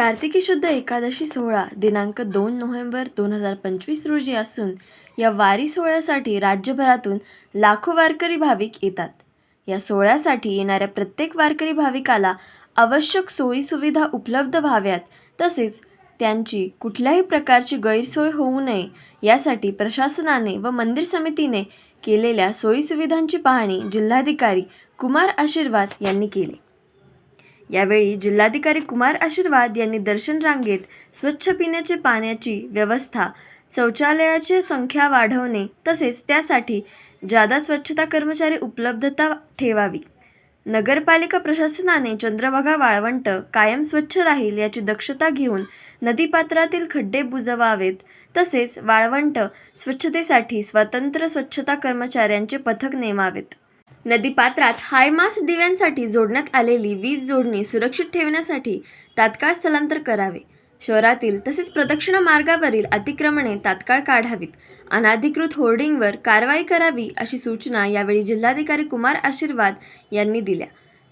कार्तिकी शुद्ध एकादशी सोहळा दिनांक दोन नोव्हेंबर दोन हजार पंचवीस रोजी असून या वारी सोहळ्यासाठी राज्यभरातून लाखो वारकरी भाविक येतात. या सोहळ्यासाठी येणाऱ्या प्रत्येक वारकरी भाविकाला आवश्यक सोयीसुविधा उपलब्ध व्हाव्यात तसेच त्यांची कुठल्याही प्रकारची गैरसोय होऊ नये यासाठी प्रशासनाने व मंदिर समितीने केलेल्या सोयीसुविधांची पाहणी जिल्हाधिकारी कुमार आशीर्वाद यांनी केली. यावेळी जिल्हाधिकारी कुमार आशीर्वाद यांनी दर्शन रांगेत स्वच्छ पिण्याचे पाण्याची व्यवस्था शौचालयाची संख्या वाढवणे तसेच त्यासाठी जादा स्वच्छता कर्मचारी उपलब्धता ठेवावी. नगरपालिका प्रशासनाने चंद्रभागा वाळवंट कायम स्वच्छ राहील याची दक्षता घेऊन नदीपात्रातील खड्डे बुजवावेत तसेच वाळवंट स्वच्छतेसाठी स्वतंत्र स्वच्छता कर्मचाऱ्यांचे पथक नेमावेत. नदीपात्रात हायमास दिव्यांसाठी जोडण्यात आलेली वीज जोडणी सुरक्षित ठेवण्यासाठी तात्काळ स्थलांतर करावे. शहरातील तसेच प्रदक्षिणा मार्गावरील अतिक्रमणे तात्काळ काढावीत. अनाधिकृत होर्डिंगवर कारवाई करावी अशी सूचना यावेळी जिल्हाधिकारी कुमार आशीर्वाद यांनी दिल्या.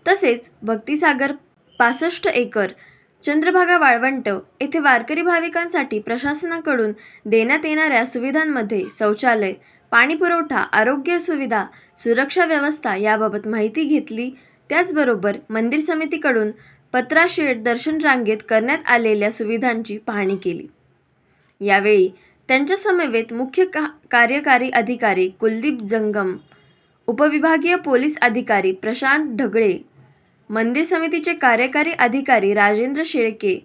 तसेच भक्तिसागर पासष्ट एकर चंद्रभागा वाळवंट येथे वारकरी भाविकांसाठी प्रशासनाकडून देण्यात येणाऱ्या सुविधांमध्ये शौचालय पाणीपुरवठा आरोग्य सुविधा सुरक्षा व्यवस्था याबाबत माहिती घेतली. त्याचबरोबर मंदिर समितीकडून पत्राशेड दर्शन रांगेत करण्यात आलेल्या सुविधांची पाहणी केली. यावेळी त्यांच्या समवेत मुख्य का कार्यकारी अधिकारी कुलदीप जंगम उपविभागीय पोलीस अधिकारी प्रशांत ढगळे मंदिर समितीचे कार्यकारी अधिकारी राजेंद्र शेळके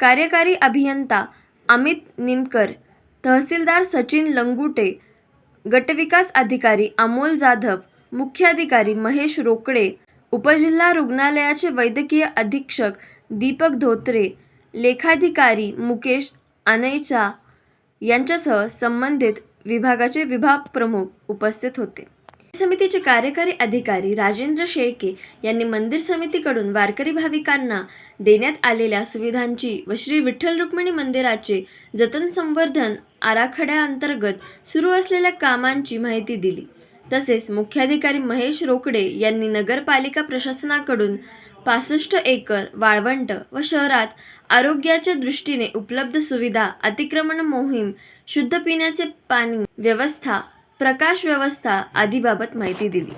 कार्यकारी अभियंता अमित निमकर तहसीलदार सचिन लंगुटे गटविकास अधिकारी अमोल जाधव मुख्याधिकारी महेश रोकडे उपजिल्हा रुग्णालयाचे वैद्यकीय अधीक्षक दीपक धोत्रे लेखाधिकारी मुकेश अनैचा यांच्यासह संबंधित विभागाचे विभाग प्रमुख उपस्थित होते. समितीचे कार्यकारी अधिकारी राजेंद्र शेळके यांनी मंदिर समितीकडून वारकरी भाविकांना देण्यात आलेल्या सुविधांची व श्री विठ्ठल रुक्मिणी मंदिराचे जतन संवर्धन आराखड्याअंतर्गत सुरू असलेल्या कामांची माहिती दिली. तसेच मुख्याधिकारी महेश रोकडे यांनी नगरपालिका प्रशासनाकडून पासष्ट एकर वाळवंट व शहरात आरोग्याच्या दृष्टीने उपलब्ध सुविधा अतिक्रमण मोहीम शुद्ध पिण्याचे पाणी व्यवस्था प्रकाश व्यवस्था आदीबाबत माहिती दिली.